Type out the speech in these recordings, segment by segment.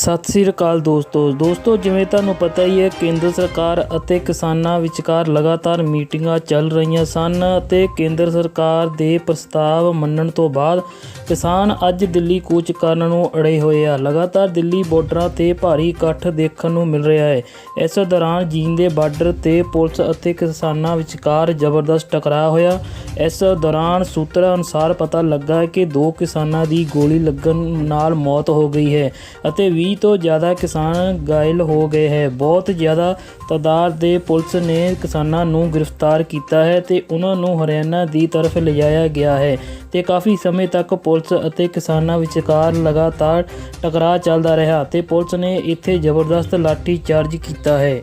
ਸਤਿ ਸ੍ਰੀ ਅਕਾਲ ਦੋਸਤੋ। ਦੋਸਤੋ, ਜਿਵੇਂ ਤੁਹਾਨੂੰ ਪਤਾ ਹੀ ਹੈ, ਕੇਂਦਰ ਸਰਕਾਰ ਅਤੇ ਕਿਸਾਨਾਂ ਵਿਚਕਾਰ ਲਗਾਤਾਰ ਮੀਟਿੰਗਾਂ ਚੱਲ ਰਹੀਆਂ ਸਨ ਅਤੇ ਕੇਂਦਰ ਸਰਕਾਰ ਦੇ ਪ੍ਰਸਤਾਵ ਮੰਨਣ ਤੋਂ ਬਾਅਦ ਕਿਸਾਨ ਅੱਜ ਦਿੱਲੀ ਕੂਚ ਕਰਨ ਨੂੰ ਅੜੇ ਹੋਏ ਆ। ਲਗਾਤਾਰ ਦਿੱਲੀ ਬਾਰਡਰਾਂ ਤੇ ਭਾਰੀ ਇਕੱਠ ਦੇਖਣ ਨੂੰ ਮਿਲ ਰਿਹਾ ਹੈ। ਇਸ ਦੌਰਾਨ ਜੀਨ ਦੇ ਬਾਰਡਰ ਤੇ ਪੁਲਿਸ ਅਤੇ ਕਿਸਾਨਾਂ ਵਿਚਕਾਰ ਜ਼ਬਰਦਸਤ ਟਕਰਾਅ ਹੋਇਆ। ਇਸ ਦੌਰਾਨ ਸੂਤਰਾਂ ਅਨੁਸਾਰ ਪਤਾ ਲੱਗਾ ਕਿ ਦੋ ਕਿਸਾਨਾਂ ਦੀ ਗੋਲੀ ਲੱਗਣ ਨਾਲ ਮੌਤ ਹੋ ਗਈ ਹੈ ਅਤੇ 20 ਤੋਂ ਜ਼ਿਆਦਾ ਕਿਸਾਨ ਘਾਇਲ ਹੋ ਗਏ ਹੈ। ਬਹੁਤ ਜ਼ਿਆਦਾ ਤਾਦਾਦ ਦੇ ਪੁਲਿਸ ਨੇ ਕਿਸਾਨਾਂ ਨੂੰ ਗ੍ਰਿਫਤਾਰ ਕੀਤਾ ਹੈ ਤੇ ਉਹਨਾਂ ਨੂੰ ਹਰਿਆਣਾ ਦੀ ਤਰਫ ਲਿਜਾਇਆ ਗਿਆ ਹੈ ਤੇ ਕਾਫੀ ਸਮੇਂ ਤੱਕ ਪੁਲਿਸ ਅਤੇ ਕਿਸਾਨਾਂ ਵਿਚਕਾਰ ਲਗਾਤਾਰ ਟਕਰਾਅ ਚੱਲਦਾ ਰਿਹਾ ਤੇ ਪੁਲਿਸ ਨੇ ਇੱਥੇ ਜ਼ਬਰਦਸਤ ਲਾਠੀ ਚਾਰਜ ਕੀਤਾ ਹੈ।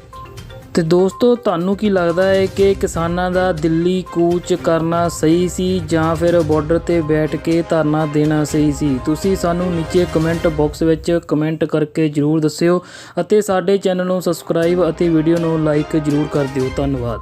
ਤੇ ਦੋਸਤੋ, ਤੁਹਾਨੂੰ ਕੀ ਲੱਗਦਾ ਹੈ ਕਿ ਕਿਸਾਨਾਂ ਦਾ ਦਿੱਲੀ ਕੂਚ ਕਰਨਾ ਸਹੀ ਸੀ ਜਾਂ ਫਿਰ ਬਾਰਡਰ ਤੇ ਬੈਠ ਕੇ ਧਰਨਾ ਦੇਣਾ ਸਹੀ ਸੀ? ਤੁਸੀਂ ਸਾਨੂੰ ਨੀਚੇ ਕਮੈਂਟ ਬਾਕਸ ਵਿੱਚ ਕਮੈਂਟ ਕਰਕੇ ਜਰੂਰ ਦੱਸਿਓ ਅਤੇ ਸਾਡੇ ਚੈਨਲ ਨੂੰ ਸਬਸਕ੍ਰਾਈਬ ਅਤੇ ਵੀਡੀਓ ਨੂੰ ਲਾਈਕ ਜਰੂਰ ਕਰ ਦਿਓ। ਧੰਨਵਾਦ।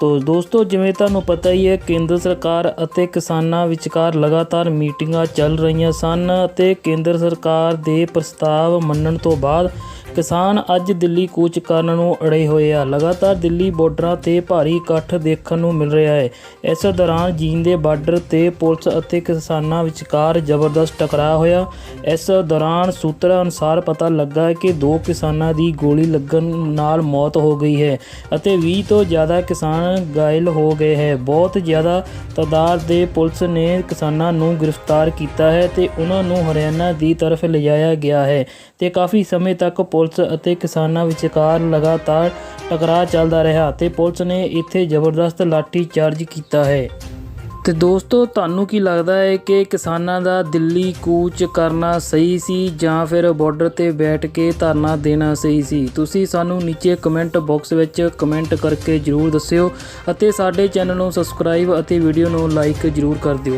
ਤੋ ਦੋਸਤੋ, ਜਿਵੇਂ ਤੁਹਾਨੂੰ ਪਤਾ ਹੀ ਹੈ, ਕੇਂਦਰ ਸਰਕਾਰ ਅਤੇ ਕਿਸਾਨਾਂ ਵਿਚਕਾਰ ਲਗਾਤਾਰ ਮੀਟਿੰਗਾਂ ਚੱਲ ਰਹੀਆਂ ਸਨ ਅਤੇ ਕੇਂਦਰ ਸਰਕਾਰ ਦੇ ਪ੍ਰਸਤਾਵ ਮੰਨਣ ਤੋਂ ਬਾਅਦ ਕਿਸਾਨ ਅੱਜ ਦਿੱਲੀ ਕੂਚ ਕਰਨ ਨੂੰ ਅੜੇ ਹੋਏ ਆ। ਲਗਾਤਾਰ ਦਿੱਲੀ ਬਾਰਡਰਾਂ ਤੇ ਭਾਰੀ ਇਕੱਠ ਦੇਖਣ ਨੂੰ ਮਿਲ ਰਿਹਾ ਹੈ। ਇਸ ਦੌਰਾਨ ਜੀਨ ਦੇ ਬਾਰਡਰ ਤੇ ਪੁਲਿਸ ਅਤੇ ਕਿਸਾਨਾਂ ਵਿਚਕਾਰ ਜ਼ਬਰਦਸਤ ਟਕਰਾਅ ਹੋਇਆ। ਇਸ ਦੌਰਾਨ ਸੂਤਰਾਂ ਅਨੁਸਾਰ ਪਤਾ ਲੱਗਾ ਕਿ ਦੋ ਕਿਸਾਨਾਂ ਦੀ ਗੋਲੀ ਲੱਗਣ ਨਾਲ ਮੌਤ ਹੋ ਗਈ ਹੈ ਅਤੇ 20 ਤੋਂ ਜ਼ਿਆਦਾ ਕਿਸਾਨ ਘਾਇਲ ਹੋ ਗਏ ਹੈ। ਬਹੁਤ ਜ਼ਿਆਦਾ ਤਾਦਾਦ ਦੇ ਪੁਲਿਸ ਨੇ ਕਿਸਾਨਾਂ ਨੂੰ ਗ੍ਰਿਫਤਾਰ ਕੀਤਾ ਹੈ ਤੇ ਉਹਨਾਂ ਨੂੰ ਹਰਿਆਣਾ ਦੀ ਤਰਫ ਲਿਜਾਇਆ ਗਿਆ ਹੈ ਤੇ ਕਾਫੀ ਸਮੇਂ ਤੱਕ ਪੁਲਿਸ ਅਤੇ ਕਿਸਾਨਾਂ ਵਿਚਕਾਰ ਲਗਾਤਾਰ ਟਕਰਾਅ ਚੱਲਦਾ ਰਿਹਾ ਤੇ ਪੁਲਿਸ ਨੇ ਇੱਥੇ ਜ਼ਬਰਦਸਤ ਲਾਠੀ ਚਾਰਜ ਕੀਤਾ ਹੈ। ਤੇ ਦੋਸਤੋ, ਤੁਹਾਨੂੰ ਕੀ ਲੱਗਦਾ ਹੈ ਕਿ ਕਿਸਾਨਾਂ ਦਾ ਦਿੱਲੀ ਕੂਚ ਕਰਨਾ ਸਹੀ ਸੀ ਜਾਂ ਫਿਰ ਬਾਰਡਰ ਤੇ ਬੈਠ ਕੇ ਧਰਨਾ ਦੇਣਾ ਸਹੀ ਸੀ? ਤੁਸੀਂ ਸਾਨੂੰ ਨੀਚੇ ਕਮੈਂਟ ਬਾਕਸ ਵਿੱਚ ਕਮੈਂਟ ਕਰਕੇ ਜਰੂਰ ਦੱਸਿਓ ਅਤੇ ਸਾਡੇ ਚੈਨਲ ਨੂੰ ਸਬਸਕ੍ਰਾਈਬ ਅਤੇ ਵੀਡੀਓ ਨੂੰ ਲਾਈਕ ਜਰੂਰ ਕਰ ਦਿਓ।